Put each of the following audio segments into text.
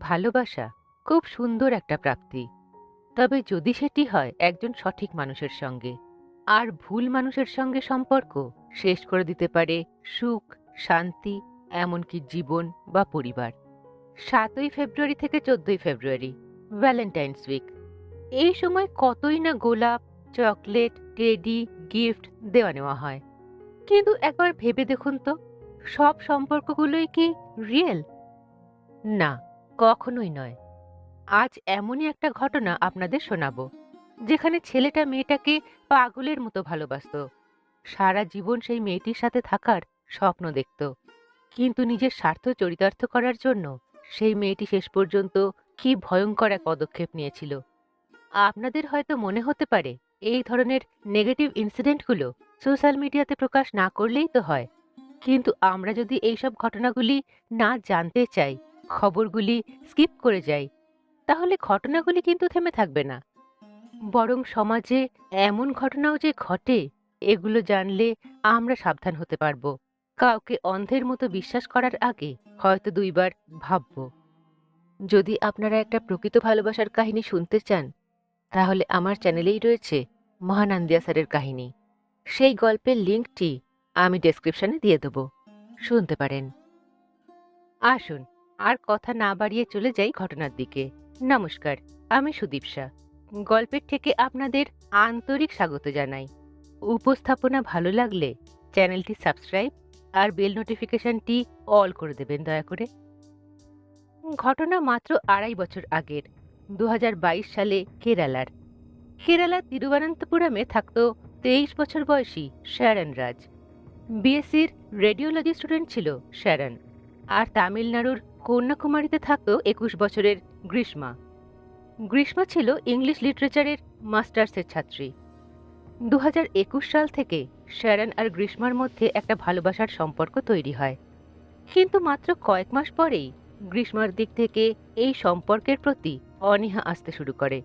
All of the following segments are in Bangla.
ভালোবাসা খুব সুন্দর একটা প্রাপ্তি। তবে যদি সেটি হয় একজন সঠিক মানুষের সঙ্গে, আর ভুল মানুষের সঙ্গে সম্পর্ক শেষ করে দিতে পারে সুখ, শান্তি, এমনকি জীবন বা পরিবার। সাতই ফেব্রুয়ারি থেকে চোদ্দই ফেব্রুয়ারি, ভ্যালেন্টাইন্স উইক। এই সময় কতই না গোলাপ, চকলেট, টেডি, গিফট দেওয়া নেওয়া হয়। কিন্তু একবার ভেবে দেখুন তো, সব সম্পর্কগুলোই কি রিয়েল? না। কখনোই নয়। আজ এমনই একটা ঘটনা আপনাদের শোনাবো, যেখানে ছেলেটা মেয়েটাকে পাগলের মতো ভালোবাসতো। সারা জীবন সেই মেয়েটির সাথে থাকার স্বপ্ন দেখত। কিন্তু নিজের স্বার্থ চরিতার্থ করার জন্য সেই মেয়েটি শেষ পর্যন্ত কি ভয়ঙ্কর এক পদক্ষেপ নিয়েছিল। আপনাদের হয়তো মনে হতে পারে, এই ধরনের নেগেটিভ ইনসিডেন্টগুলো সোশ্যাল মিডিয়াতে প্রকাশ না করলেই তো হয়। কিন্তু আমরা যদি এইসব ঘটনাগুলি না জানতে চাই খবরগুলি স্কিপ করে যাই, তাহলে ঘটনাগুলি কিন্তু থেমে থাকবে না। বরং সমাজে এমন ঘটনাও যে ঘটে, এগুলো জানলে আমরা সাবধান হতে পারব। কাউকে অন্ধের মতো বিশ্বাস করার আগে হয়তো দুইবার ভাবব। যদি আপনারা একটা প্রকৃত ভালোবাসার কাহিনী শুনতে চান, তাহলে আমার চ্যানেলেই রয়েছে মহানন্দিয়া স্যারের কাহিনী। সেই গল্পের লিঙ্কটি আমি ডেসক্রিপশনে দিয়ে দেব। শুনতে পারেন। আসুন আর কথা না বাড়িয়ে চলে যাই ঘটনার দিকে। নমস্কার, আমি সুদীপসা। গল্পের থেকে আপনাদের আন্তরিক স্বাগত জানাই। উপস্থাপনা ভালো লাগলে চ্যানেলটি সাবস্ক্রাইব আর বেল নোটিফিকেশনটি অল করে দেবেন দয়া করে। ঘটনা মাত্র আড়াই বছর আগের দু হাজার বাইশ সালে কেরালার। কেরালার তিরুবনন্তপুরমে থাকত তেইশ বছর বয়সী শ্যারন রাজ। বিএসসির রেডিওলজি স্টুডেন্ট ছিল শ্যারন আর তামিলনাড়ুর কন্যাকুমারীতে থাকত একুশ বছরের গ্রীষ্মা। গ্রীষ্মা ছিল ইংলিশ লিটারেচারের মাস্টার্সের ছাত্রী। দু হাজার একুশ সাল থেকে শ্যারন আর গ্রীষ্মার মধ্যে একটা ভালোবাসার সম্পর্ক তৈরি হয়। কিন্তু মাত্র কয়েক মাস পরেই গ্রীষ্মার দিক থেকে এই সম্পর্কের প্রতি অনীহা আসতে শুরু করে।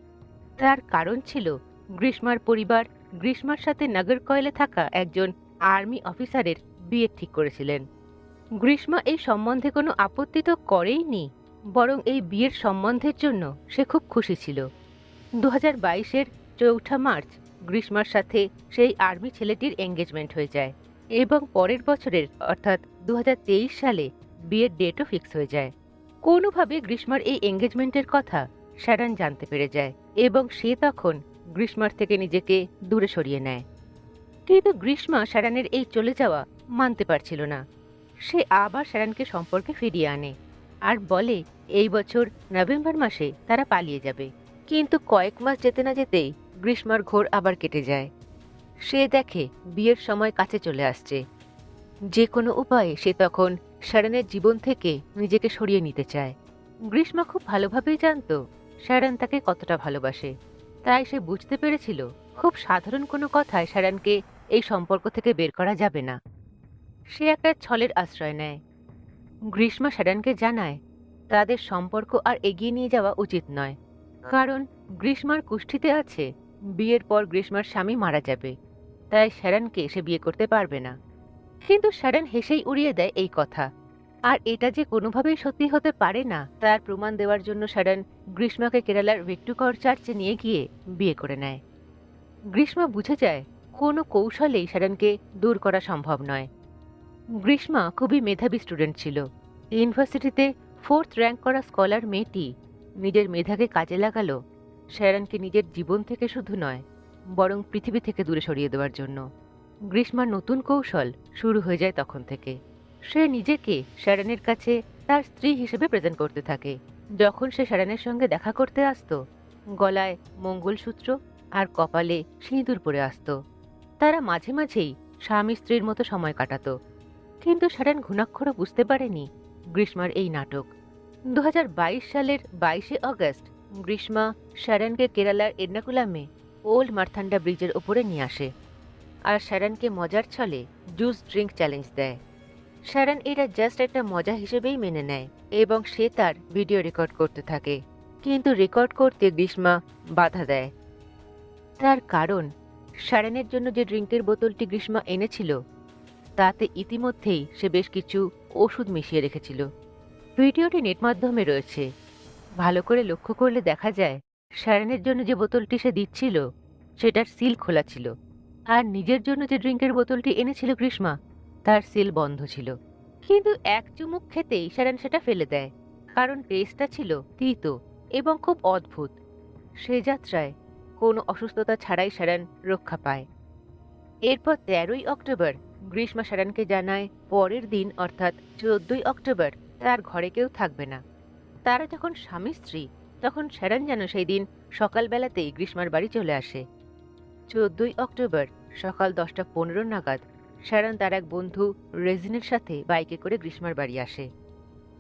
তার কারণ ছিল গ্রীষ্মার পরিবার, গ্রীষ্মার সাথে নাগরকয়েলে থাকা একজন আর্মি অফিসারের বিয়ে ঠিক করেছিলেন। গ্রীষ্মা এই সম্বন্ধে কোনো আপত্তি তো করেইনি, বরং এই বিয়ের সম্বন্ধের জন্য সে খুব খুশি ছিল। দু হাজার বাইশের চৌঠা মার্চ, গ্রীষ্মার সাথে সেই আর্মি ছেলেটির এঙ্গেজমেন্ট হয়ে যায় এবং পরের বছরের, অর্থাৎ দু হাজার তেইশ সালে, বিয়ের ডেটও ফিক্স হয়ে যায়। কোনোভাবে গ্রীষ্মার এই এঙ্গেজমেন্টের কথা শ্যারন জানতে পেরে যায় এবং সে তখন গ্রীষ্মার থেকে নিজেকে দূরে সরিয়ে নেয়। কিন্তু গ্রীষ্মা শ্যারনের এই চলে যাওয়া মানতে পারছিল না। সে আবার শ্যারনকে সম্পর্কে ফিরিয়ে আনে আর বলে, এই বছর নভেম্বর মাসে তারা পালিয়ে যাবে। কিন্তু কয়েক মাস যেতে না যেতেই গ্রীষ্মার ঘোর আবার কেটে যায়। সে দেখে বিয়ের সময় কাছে চলে আসছে। যে কোনো উপায়ে সে তখন শ্যারনের জীবন থেকে নিজেকে সরিয়ে নিতে চায়। গ্রীষ্মা খুব ভালোভাবেই জানত শ্যারন তাকে কতটা ভালোবাসে। তাই সে বুঝতে পেরেছিল, খুব সাধারণ কোনো কথায় শ্যারনকে এই সম্পর্ক থেকে বের করা যাবে না। সে একটা ছলের আশ্রয় নেয়। গ্রীষ্মা শ্যারনকে জানায়, তাদের সম্পর্ক আর এগিয়ে নিয়ে যাওয়া উচিত নয়। কারণ গ্রীষ্মার কুষ্ঠিতে আছে, বিয়ের পর গ্রীষ্মার স্বামী মারা যাবে, তাই শ্যারনকে সে বিয়ে করতে পারবে না। কিন্তু শ্যারন হেসেই উড়িয়ে দেয় এই কথা। আর এটা যে কোনোভাবেই সত্যি হতে পারে না, তার প্রমাণ দেওয়ার জন্য শ্যারন গ্রীষ্মাকে কেরালার ভিক্টুকর চার্চে নিয়ে গিয়ে বিয়ে করে নেয়। গ্রীষ্মা বুঝে যায়, কোনো কৌশলেই শ্যারনকে দূর করা সম্ভব নয়। গ্রীষ্মা খুবই মেধাবী স্টুডেন্ট ছিল। ইউনিভার্সিটিতে ফোর্থ র্যাঙ্ক করা স্কলার মেয়েটি নিজের মেধাকে কাজে লাগালো। শ্যারনকে নিজের জীবন থেকে শুধু নয়, বরং পৃথিবী থেকে দূরে সরিয়ে দেওয়ার জন্য। গ্রীষ্মার নতুন কৌশল শুরু হয়ে যায় তখন থেকে। সে নিজেকে শ্যারনের কাছে তার স্ত্রী হিসেবে প্রেজেন্ট করতে থাকে। যখন সে শ্যারনের সঙ্গে দেখা করতে আসত, গলায় মঙ্গলসূত্র আর কপালে সিঁদুর পরে আসতো। তারা মাঝে মাঝেই স্বামী স্ত্রীর মতো সময় কাটাতো। কিন্তু শ্যারন ঘুণাক্ষরও বুঝতে পারেনি গ্রীষ্মার এই নাটক। দু হাজার বাইশ সালের বাইশে অগস্ট গ্রীষ্মা শ্যারনকে কেরালার এর্নাকুলামে ওল্ড মার্থান্ডা ব্রিজের ওপরে নিয়ে আসে আর শ্যারনকে মজার ছলে জুস ড্রিঙ্ক চ্যালেঞ্জ দেয়। শ্যারন এটা জাস্ট একটা মজা হিসেবেই মেনে নেয় এবং সে তার ভিডিও রেকর্ড করতে থাকে কিন্তু রেকর্ড করতে গ্রীষ্মা বাধা দেয়। তার কারণ শ্যারনের জন্য যে ড্রিঙ্কের বোতলটি গ্রীষ্মা এনেছিল তাতে ইতিমধ্যেই সে বেশ কিছু ওষুধ মিশিয়ে রেখেছিল। ভিডিওটি নেট মাধ্যমে রয়েছে। ভালো করে লক্ষ্য করলে দেখা যায় শ্যারনের জন্য যে বোতলটি সে দিচ্ছিল, সেটার সিল খোলা ছিল। আর নিজের জন্য যে ড্রিঙ্কের বোতলটি এনেছিল গ্রীষ্মা, তার সিল বন্ধ ছিল। কিন্তু এক চুমুক খেতেই শ্যারন সেটা ফেলে দেয়। কারণ টেস্টটা ছিল তিতো এবং খুব অদ্ভুত। সে যাত্রায় কোনো অসুস্থতা ছাড়াই শ্যারন রক্ষা পায়। এরপর তেরোই অক্টোবর গ্রীষ্মা সারানকে জানায়, পরের দিন, অর্থাৎ চোদ্দই অক্টোবর, তার ঘরে কেউ থাকবে না। তারা যখন স্বামী, স্ত্রী, তখন শ্যারন যেন সেই দিন সকালবেলাতেই গ্রীষ্মার বাড়ি চলে আসে। চোদ্দই অক্টোবর, সকাল দশটা পনেরো নাগাদ শ্যারন তার এক বন্ধু রেজিনের সাথে বাইকে করে গ্রীষ্মার বাড়ি আসে।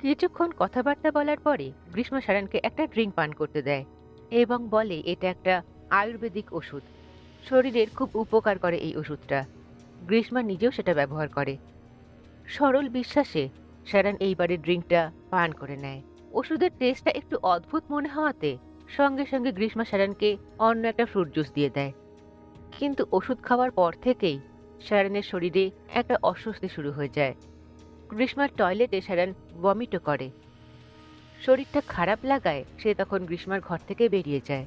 কিছুক্ষণ কথাবার্তা বলার পরে গ্রীষ্মা শ্যারনকে একটা ড্রিঙ্ক পান করতে দেয় এবং বলে, এটা একটা আয়ুর্বেদিক ওষুধ। শরীরের খুব উপকার করে এই ওষুধটা। গ্রীষ্মা নিজেও সেটা ব্যবহার করে। সরল বিশ্বাসে শ্যারন এইবারে ড্রিঙ্কটা পান করে নেয়। ওষুধের টেস্টটা একটু অদ্ভুত মনে হওয়াতে সঙ্গে সঙ্গে গ্রীষ্মা শ্যারনকে অন্য একটা ফ্রুট জুস দিয়ে দেয়। কিন্তু ওষুধ খাওয়ার পর থেকেই শ্যারনের শরীরে একটা অস্বস্তি শুরু হয়ে যায়। গ্রীষ্মার টয়লেটে শ্যারন বমিটও করে। শরীরটা খারাপ লাগায় সে তখন গ্রীষ্মার ঘর থেকে বেরিয়ে যায়।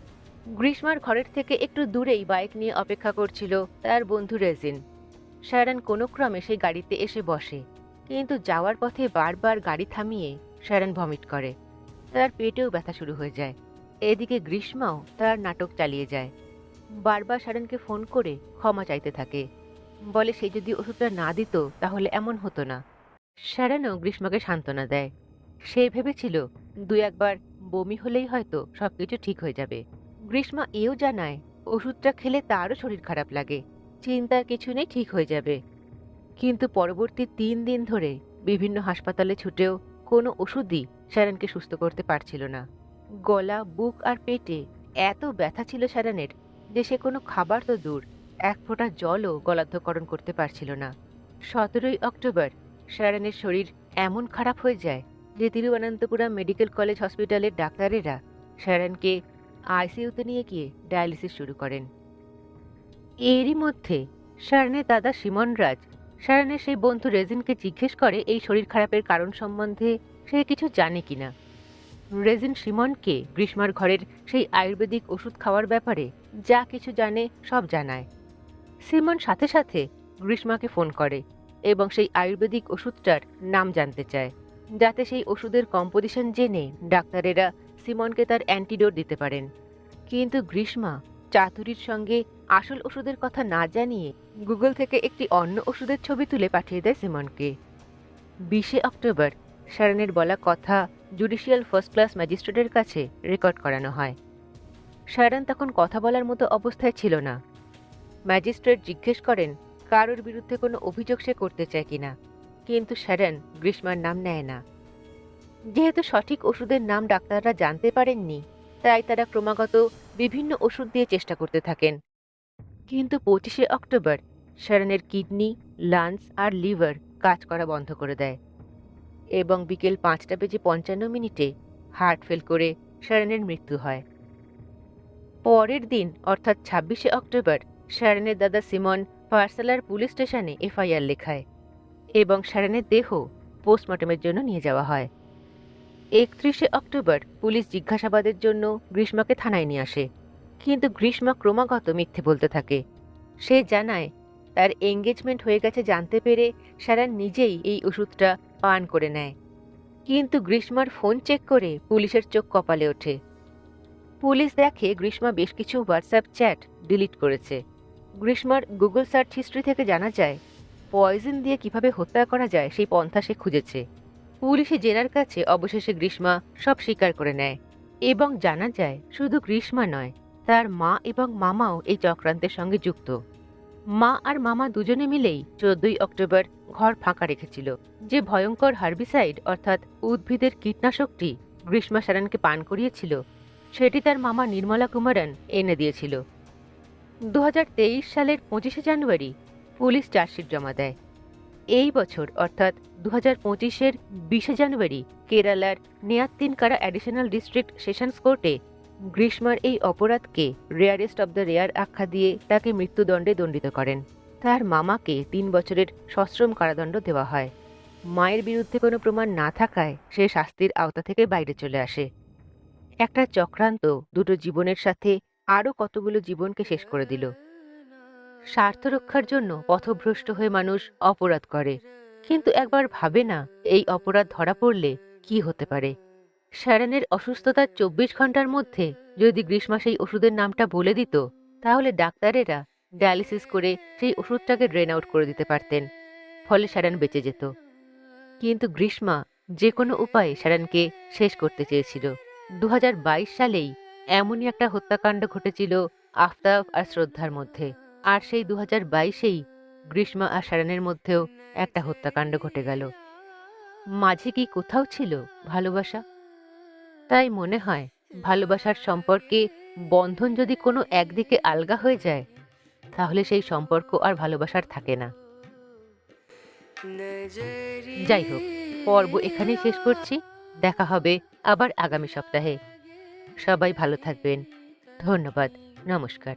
গ্রীষ্মার ঘরের থেকে একটু দূরেই বাইক নিয়ে অপেক্ষা করছিল তার বন্ধু রেজিন। শ্যারন কোনো ক্রমে সেই গাড়িতে এসে বসে, কিন্তু যাওয়ার পথে বারবার গাড়ি থামিয়ে শ্যারন ভমিট করে। তার পেটেও ব্যথা শুরু হয়ে যায়। এদিকে গ্রীষ্মাও তার নাটক চালিয়ে যায়। বারবার শ্যারনকে ফোন করে ক্ষমা চাইতে থাকে। বলে সে যদি ওষুধটা না দিত, তাহলে এমন হতো না। শ্যারনও গ্রীষ্মাকে সান্ত্বনা দেয়। সে ভেবেছিল, দু একবার বমি হলেই হয়তো সবকিছু ঠিক হয়ে যাবে। গ্রীষ্মা এও জানায়, ওষুধটা খেলে তারও শরীর খারাপ লাগে। চিন্তার কিছু নেই, ঠিক হয়ে যাবে। কিন্তু পরবর্তী তিন দিন ধরে বিভিন্ন হাসপাতালে ছুটেও কোনো ওষুধই শ্যারনকে সুস্থ করতে পারছিল না। গলা, বুক আর পেটে এত ব্যথা ছিল শ্যারনের যে সে কোনো খাবার তো দূর, এক ফোঁটা জলও গলাধ্যকরণ করতে পারছিল না। সতেরোই অক্টোবর শ্যারনের শরীর এমন খারাপ হয়ে যায় যে তিরুবনন্তপুরম মেডিকেল কলেজ হসপিটালের ডাক্তারেরা শ্যারনকে আইসিইউতে নিয়ে গিয়ে ডায়ালিসিস শুরু করেন। এরই মধ্যে শারনের দাদা সিমন রাজ শারনের সেই বন্ধু রেজিনকে জিজ্ঞেস করে এই শরীর খারাপের কারণ সম্বন্ধে সে কিছু জানে কিনা। রেজিন সিমনকে গ্রীষ্মার ঘরের সেই আয়ুর্বেদিক ওষুধ খাওয়ার ব্যাপারে যা কিছু জানে সব জানায়। সিমন সাথে সাথে গ্রীষ্মাকে ফোন করে এবং সেই আয়ুর্বেদিক ওষুধটার নাম জানতে চায়, যাতে সেই ওষুধের কম্পোজিশন জেনে ডাক্তারেরা সিমনকে তার অ্যান্টিডোট দিতে পারেন। কিন্তু গ্রীষ্মা চাতুরির সঙ্গে আসল ওষুধের কথা না জানিয়ে গুগল থেকে একটি অন্য ওষুধের ছবি তুলে পাঠিয়ে দেয় সিমনকে। বিশে অক্টোবর, শারনের বলা কথা জুডিশিয়াল ফার্স্ট ক্লাস ম্যাজিস্ট্রেটের কাছে রেকর্ড করানো হয়। শারন তখন কথা বলার মতো অবস্থায় ছিল না। ম্যাজিস্ট্রেট জিজ্ঞেস করেন, কারোর বিরুদ্ধে কোনো অভিযোগ সে করতে চায় কিনা? কিন্তু শ্যারন গ্রীষ্মার নাম নেয় না। যেহেতু সঠিক ওষুধের নাম ডাক্তাররা জানতে পারেননি, তাই তারা ক্রমাগত বিভিন্ন ওষুধ দিয়ে চেষ্টা করতে থাকেন। কিন্তু পঁচিশে অক্টোবর শ্যারনের কিডনি, লাংস আর লিভার কাজ করা বন্ধ করে দেয়। এবং বিকেল পাঁচটা বেজে পঞ্চান্ন মিনিটে হার্ট ফেল করে শ্যারনের মৃত্যু হয়। পরের দিন, অর্থাৎ ছাব্বিশে অক্টোবর শ্যারনের দাদা Simon Parassala police station FIR লেখায় এবং শ্যারনের দেহ পোস্টমর্টমের জন্য নিয়ে যাওয়া হয়। একত্রিশে অক্টোবর পুলিশ জিজ্ঞাসাবাদের জন্য গ্রীষ্মাকে থানায় নিয়ে আসে। কিন্তু গ্রীষ্মা ক্রমাগত মিথ্যে বলতে থাকে। সে জানায়, তার এঙ্গেজমেন্ট হয়ে গেছে জানতে পেরে সারান নিজেই এই ওষুধটা পান করে নেয়। কিন্তু গ্রীষ্মার ফোন চেক করে পুলিশের চোখ কপালে ওঠে। পুলিশ দেখে গ্রীষ্মা বেশ কিছু হোয়াটসঅ্যাপ চ্যাট ডিলিট করেছে। গ্রীষ্মার গুগল সার্চ হিস্ট্রি থেকে জানা যায় পয়জন দিয়ে কীভাবে হত্যা করা যায় সেই পন্থা সে খুঁজেছে। পুলিশে জেনার কাছে অবশেষে গ্রীষ্মা সব স্বীকার করে নেয় এবং জানা যায়, শুধু গ্রীষ্মা নয় তার মা এবং মামাও এই চক্রান্তের সঙ্গে যুক্ত। মা আর মামা দুজনে মিলেই চোদ্দই অক্টোবর ঘর ফাঁকা রেখেছিল, যে ভয়ঙ্কর হার্বিসাইড অর্থাৎ উদ্ভিদের কীটনাশকটি গ্রীষ্মা সারানকে পান করিয়েছিল, সেটি তার মামা নির্মলা কুমারন এনে দিয়েছিল। দু হাজার তেইশ সালের পঁচিশে জানুয়ারি পুলিশ চার্জশিট জমা দেয়। এই বছর অর্থাৎ দু হাজার পঁচিশের বিশে জানুয়ারি কেরালার নেয়াত্তিনকারা অ্যাডিশনাল ডিস্ট্রিক্ট সেশনস কোর্টে গ্রীষ্মার এই অপরাধকে রেয়ারেস্ট অব দ্য রেয়ার আখ্যা দিয়ে তাকে মৃত্যুদণ্ডে দণ্ডিত করেন। তার মামাকে তিন বছরের সশ্রম কারাদণ্ড দেওয়া হয়। মায়ের বিরুদ্ধে কোনো প্রমাণ না থাকায় সে শাস্তির আওতা থেকে বাইরে চলে আসে। একটা চক্রান্ত দুটো জীবনের সাথে আরও কতগুলো জীবনকে শেষ করে দিল। স্বার্থ রক্ষার জন্য পথভ্রষ্ট হয়ে মানুষ অপরাধ করে। কিন্তু একবার ভাবে না, এই অপরাধ ধরা পড়লে কি হতে পারে? শ্যারনের অসুস্থতার চব্বিশ ঘণ্টার মধ্যে যদি গ্রীষ্মা সেই ওষুধের নামটা বলে দিত, তাহলে ডাক্তারেরা ডায়ালিসিস করে সেই ওষুধটাকে ড্রেন আউট করে দিতে পারতেন, ফলে শ্যারন বেঁচে যেত। কিন্তু গ্রীষ্মা যে কোনো উপায়ে শ্যারনকে শেষ করতে চেয়েছিল। দু হাজার বাইশ সালেই এমনই একটা হত্যাকাণ্ড ঘটেছিল আফতাব আর শ্রদ্ধার মধ্যে। আর সেই দু হাজার বাইশেই গ্রীষ্মা আর শ্যারনের মধ্যেও একটা হত্যাকাণ্ড ঘটে গেল। মাঝে কি কোথাও ছিল ভালোবাসা? তাই মনে হয় ভালোবাসার সম্পর্কে বন্ধন যদি কোনো একদিকে আলগা হয়ে যায়, তাহলে সেই সম্পর্ক আর ভালোবাসার থাকে না। যাই হোক, পর্ব এখানেই শেষ করছি। দেখা হবে আবার আগামী সপ্তাহে। সবাই ভালো থাকবেন। ধন্যবাদ। নমস্কার।